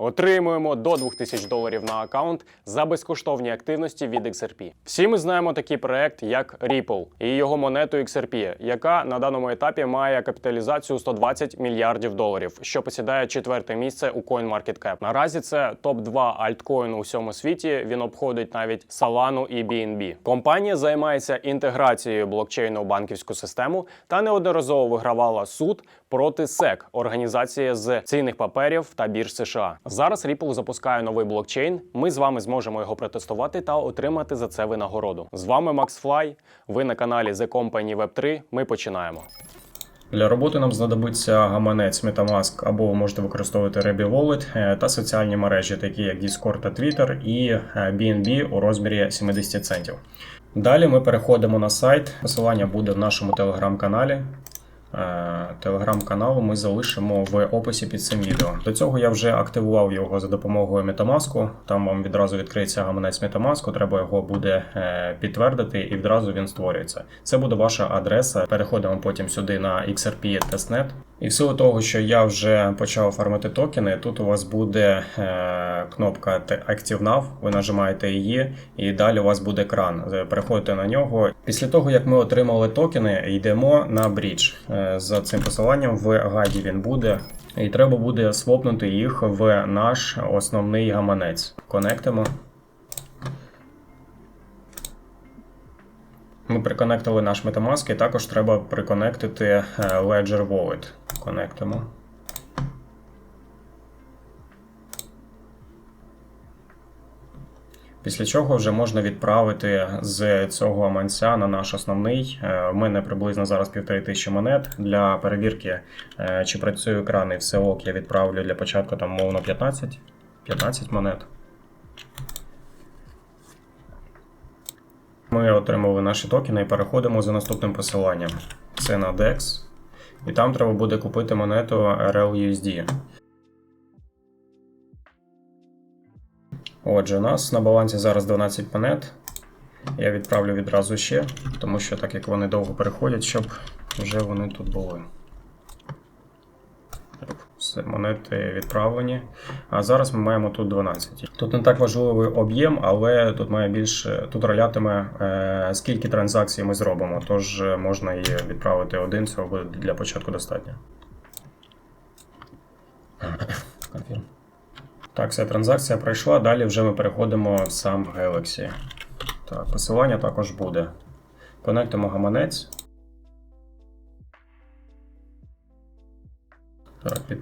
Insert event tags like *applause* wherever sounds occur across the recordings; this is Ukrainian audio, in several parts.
Отримуємо до 2000 доларів на аккаунт за безкоштовні активності від XRP. Всі ми знаємо такий проект, як Ripple і його монету XRP, яка на даному етапі має капіталізацію 120 мільярдів доларів, що посідає четверте місце у CoinMarketCap. Наразі це топ 2 альткоін у всьому світі. Він обходить навіть Solana і BNB. Компанія займається інтеграцією блокчейну у банківську систему та неодноразово вигравала суд проти SEC – організації з цінних паперів та бірж США. Зараз Ripple запускає новий блокчейн. Ми з вами зможемо його протестувати та отримати за це винагороду. З вами Макс Флай. Ви на каналі The Company Web 3. Ми починаємо. Для роботи нам знадобиться гаманець MetaMask або ви можете використовувати Rebel Wallet е, та соціальні мережі, такі як Discord та Twitter і е, BNB у розмірі 70 центів. Далі ми переходимо на сайт. Посилання буде в нашому телеграм-каналі. Е, Телеграм-каналу ми залишимо в описі під цим відео. До цього я вже активував його за допомогою Metamask. Там вам відразу відкриється гаманець Metamask, треба його буде е, підтвердити і відразу він створюється. Це буде ваша адреса. Переходимо потім сюди на XRP Testnet. І в силу того, що я вже почав фармити токени, тут у вас буде е, кнопка Active Now, ви нажимаєте її, і далі у вас буде кран. Е, Переходите на нього. Після того, як ми отримали токени, йдемо на брідж. Е, За цим посиланням в гайді він буде. І треба буде свопнути їх в наш основний гаманець. Конектимо. Ми приконектили наш Metamask і також треба приконектити е, Ledger Wallet. Конектимо. Після чого вже можна відправити з цього аманця на наш основний. Е, У мене приблизно зараз півтори тисячі монет. Для перевірки, е, чи працює екран і все ок, я відправлю для початку там мовно 15, 15 монет. Ми отримали наші токени і переходимо за наступним посиланням. Це на DEX. І там треба буде купити монету RLUSD. Отже, у нас на балансі зараз 12 монет. Я відправлю відразу ще, тому що так як вони довго переходять, щоб вже вони тут були. Все, монети відправлені. А зараз ми маємо тут 12. Тут не так важливий об'єм, але тут має більше, тут ролятиме е, скільки транзакцій ми зробимо. Тож е, можна і відправити один, цього буде для початку достатньо. Так, вся транзакція пройшла. Далі вже ми переходимо в сам Galaxy. Так, посилання також буде. Конектимо гаманець.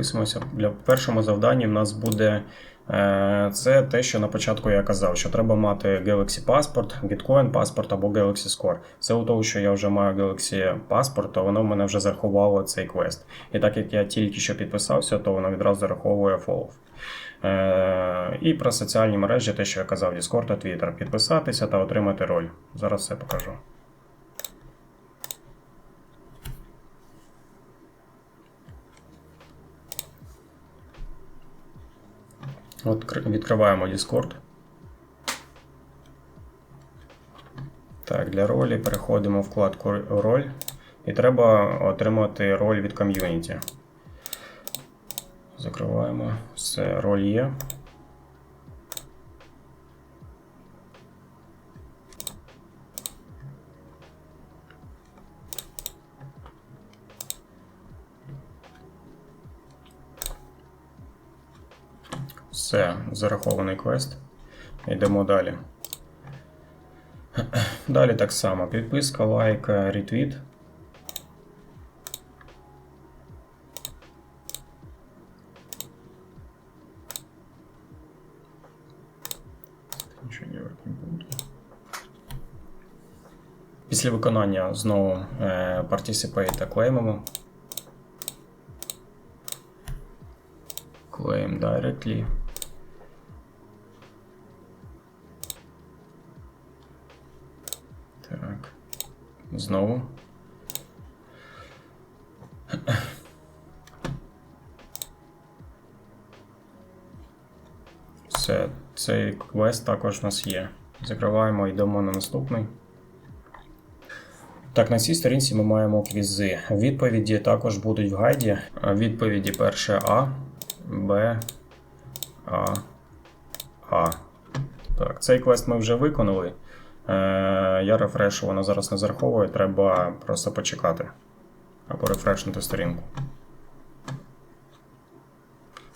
Так, підписуємося. Для першому завданні в нас буде е, це те, що на початку я казав, що треба мати Galaxy паспорт, Gitcoin паспорт або Galaxy Score. Це у того, що я вже маю Galaxy паспорт, то воно в мене вже зарахувало цей квест. І так як я тільки що підписався, то воно відразу зараховує follow. Е, і про соціальні мережі, те, що я казав, Discord та Twitter. Підписатися та отримати роль. Зараз все покажу. От відкриваємо Discord. Так, для ролі переходимо в вкладку роль. І треба отримати роль від ком'юніті. Закриваємо. Все, роль є. Все, зарахований квест. Йдемо далі. *clears throat* Далі так само. Підписка, лайк, ретвіт. Після виконання знову е, Participate клеймимо. Claim directly. Знову. Все, цей квест також у нас є. Закриваємо, і йдемо на наступний. Так, на цій сторінці ми маємо квізи. Відповіді також будуть в гайді. Відповіді перше А, Б, А. А. Так, цей квест ми вже виконали. Е, я рефрешу, воно зараз не зараховує, треба просто почекати. Або рефрешнути сторінку.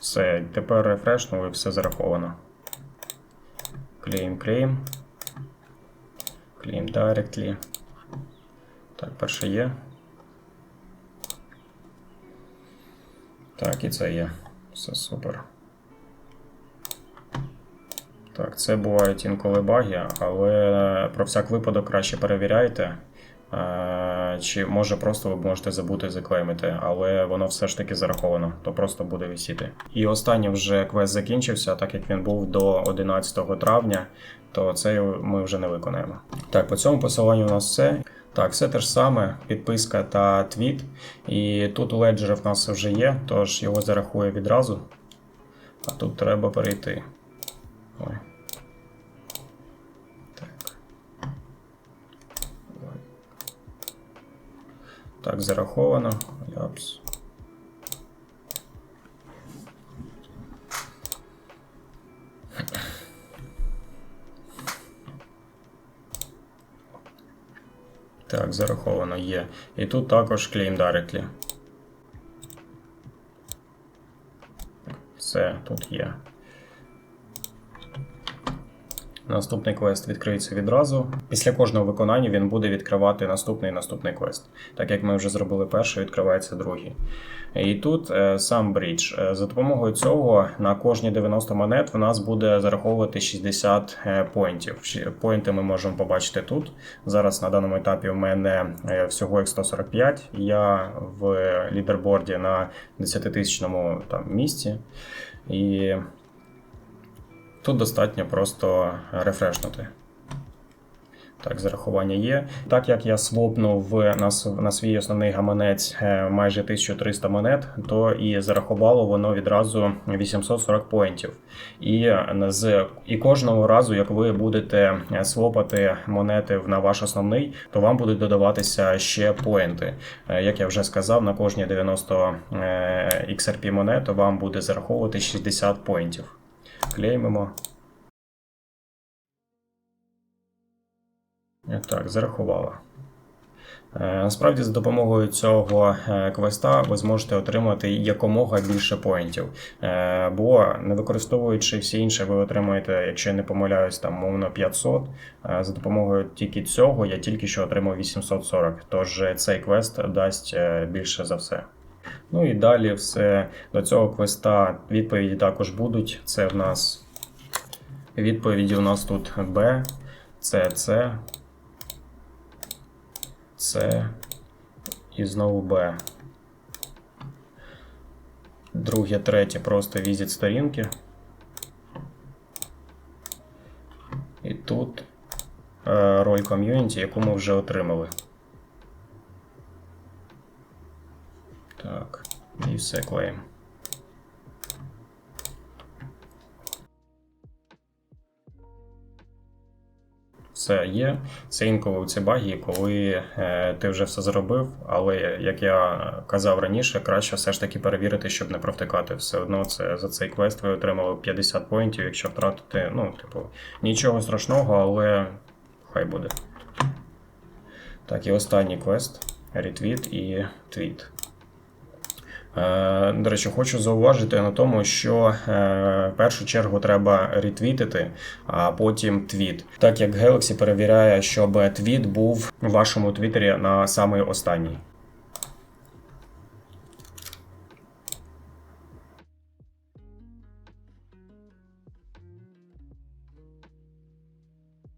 Все, тепер рефрешнули, все зараховано. Claim, claim. Claim directly. Так, перше є. Так, і це є. Все супер. Так, це бувають інколи баги, але про всяк випадок краще перевіряйте. Е, Чи може просто ви можете забути заклеймити, але воно все ж таки зараховано, то просто буде висіти. І останній вже квест закінчився, так як він був до 11 травня, то цей ми вже не виконаємо. Так, по цьому посиланню у нас все. Так, все те ж саме, підписка та твіт. І тут у в нас вже є, тож його зарахує відразу. А тут треба перейти. Ой. Так. Так, зараховано. Ляпс. Так, зараховано є. І тут також claim directly. Все, тут є. Наступний квест відкриється відразу. Після кожного виконання він буде відкривати наступний і наступний квест. Так як ми вже зробили перший, відкривається другий. І тут е, сам брідж. Е, За допомогою цього на кожні 90 монет в нас буде зараховувати 60 е, поінтів. Поінти ми можемо побачити тут. Зараз на даному етапі у мене всього їх 145. Я в лідерборді на 10-тисячному там місці. І Тут достатньо просто рефрешнути. Так, зарахування є. Так як я свопнув на, на свій основний гаманець е, майже 1300 монет, то і зарахувало воно відразу 840 поінтів. І, е, з, і кожного разу, як ви будете е, свопати монети на ваш основний, то вам будуть додаватися ще поінти. Як я вже сказав, на кожні 90 е, XRP монет вам буде зараховувати 60 поінтів. Клеймимо. Так, зарахувала. Е, Насправді, за допомогою цього е, квеста ви зможете отримати якомога більше поінтів. Е, Бо не використовуючи всі інші, ви отримаєте, якщо я не помиляюсь, там мовно 500. Е, За допомогою тільки цього я тільки що отримав 840. Тож цей квест дасть більше за все. Ну і далі все до цього квеста відповіді також будуть. Це в нас відповіді у нас тут Б, С, С, С і знову Б. Друге, третє просто візит сторінки. І тут е, роль ком'юніті, яку ми вже отримали. Так, і все клеїм. Все є. Це інколи ці баги, коли е, ти вже все зробив, але як я казав раніше, краще все ж таки перевірити, щоб не провтикати. Все одно це за цей квест ви отримали 50 поінтів, якщо втратити, ну, типу, нічого страшного, але хай буде. Так, і останній квест: ретвіт і твіт. Е, До речі, хочу зауважити на тому, що е, в першу чергу треба ретвітити, а потім твіт. Так як Galaxy перевіряє, щоб твіт був у вашому твіттері на самий останній.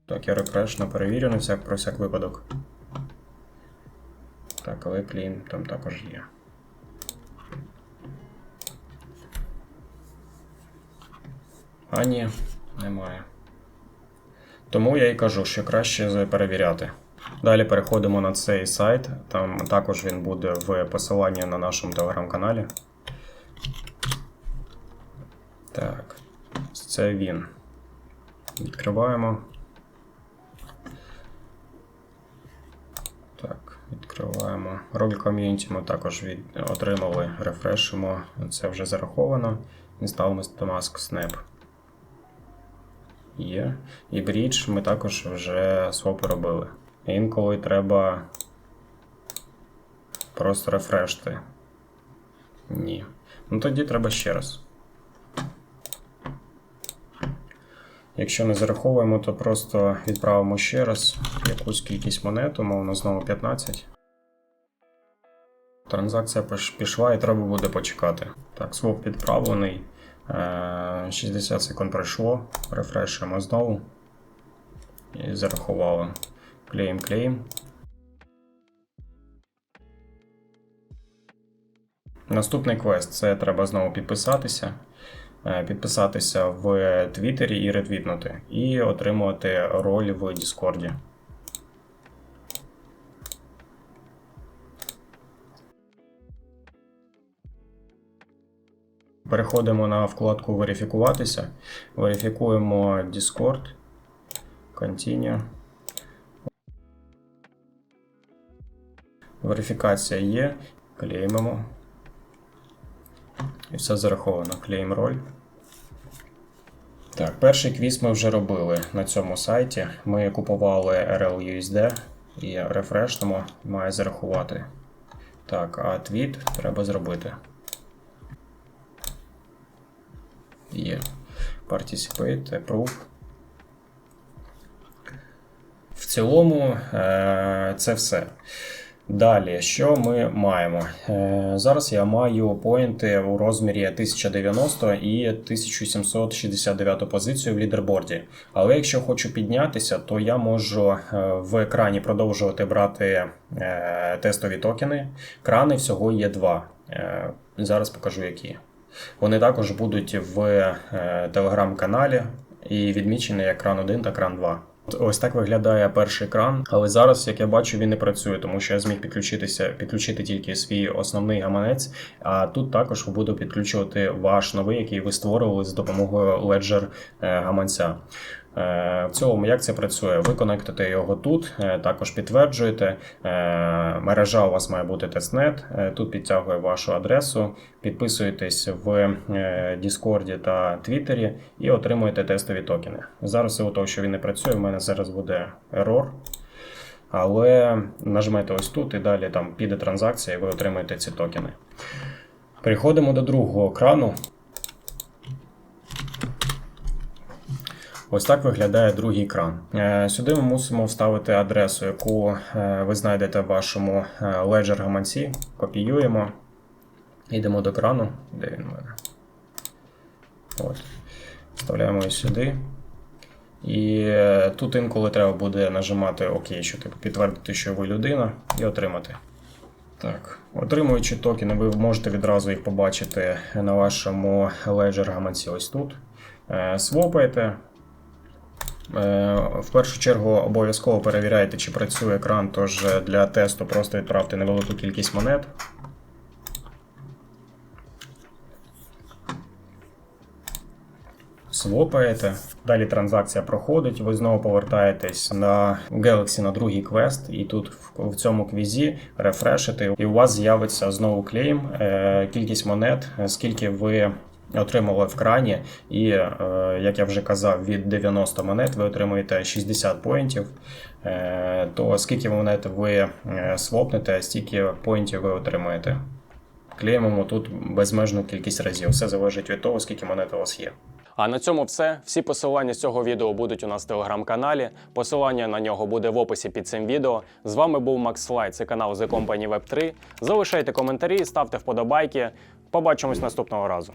Так, я рефрешно перевірю на всяк про всяк випадок. Так, але клін там також є. А ні, немає. Тому я і кажу, що краще перевіряти. Далі переходимо на цей сайт. Там також він буде в посиланні на нашому телеграм-каналі. Так, це він. Відкриваємо. Так, відкриваємо. Роль ком'юніті ми також від... отримали, рефрешимо. Це вже зараховано. І ставимо Snap. Є. І Bridge ми також вже свопи робили. Інколи треба просто рефрешти. Ні. Ну тоді треба ще раз. Якщо не зараховуємо, то просто відправимо ще раз якусь кількість монет, умовно знову 15. Транзакція пішла і треба буде почекати. Так, своп відправлений. Е, 60 секунд пройшло. Рефрешуємо знову. І зарахувало. Клеїм, клеїм. Наступний квест це треба знову підписатися. Е, Підписатися в Твіттері і ретвітнути. І отримувати роль в Діскорді. Переходимо на вкладку Верифікуватися. Верифікуємо Discord. Continue. Верифікація є. Клеймимо. І все зараховано. Клейм роль. Так, перший квіз ми вже робили на цьому сайті. Ми купували RLUSD і рефрешнемо, має зарахувати. Так, а твіт треба зробити. Є. Participate, approve. В цілому е, це все. Далі, що ми маємо? Е, Зараз я маю поінти у розмірі 1090 і 1769 позицію в лідерборді. Але якщо хочу піднятися, то я можу е, в екрані продовжувати брати тестові токени. Крани всього є два. Зараз покажу які. Вони також будуть в е, телеграм-каналі і відмічені як кран 1 та кран 2. Ось так виглядає перший кран, але зараз, як я бачу, він не працює, тому що я зміг підключитися, підключити тільки свій основний гаманець. А тут також буду підключувати ваш новий, який ви створювали з допомогою Ledger е, гаманця. Е, В цілому, як це працює? Ви конектите його тут, е, також підтверджуєте. Е, Мережа у вас має бути тестнет. Тут підтягує вашу адресу, підписуєтесь в Discord та Твіттері і отримуєте тестові токени. Зараз у того, що він не працює, в мене зараз буде ерор. Але нажмете ось тут і далі там піде транзакція, і ви отримаєте ці токени. Переходимо до другого крану. Ось так виглядає другий кран. Е, Сюди ми мусимо вставити адресу, яку е, ви знайдете в вашому е, Ledger гаманці. Копіюємо. Йдемо до крану. Де він в мене? От. Вставляємо її сюди. І тут інколи треба буде нажимати ОК, щоб типу, підтвердити, що ви людина, і отримати. Так, отримуючи токени, ви можете відразу їх побачити на вашому Ledger гаманці ось тут. Свопаєте. Е, В першу чергу обов'язково перевіряйте, чи працює екран, тож е, для тесту просто відправте невелику кількість монет. Свопаєте, далі транзакція проходить, ви знову повертаєтесь на Galaxy на другий квест, і тут в, цьому квізі рефрешите, і у вас з'явиться знову клейм, е, кількість монет, скільки ви отримали в крані, і е, як я вже казав, від 90 монет ви отримуєте 60 поінтів. Е, то скільки монет ви е, свопнете, стільки поінтів ви отримаєте. Клеймимо тут безмежну кількість разів. Все залежить від того, скільки монет у вас є. А на цьому все. Всі посилання з цього відео будуть у нас в телеграм-каналі. Посилання на нього буде в описі під цим відео. З вами був Макс Флай, це канал The Company Web 3. Залишайте коментарі, ставте вподобайки. Побачимось наступного разу.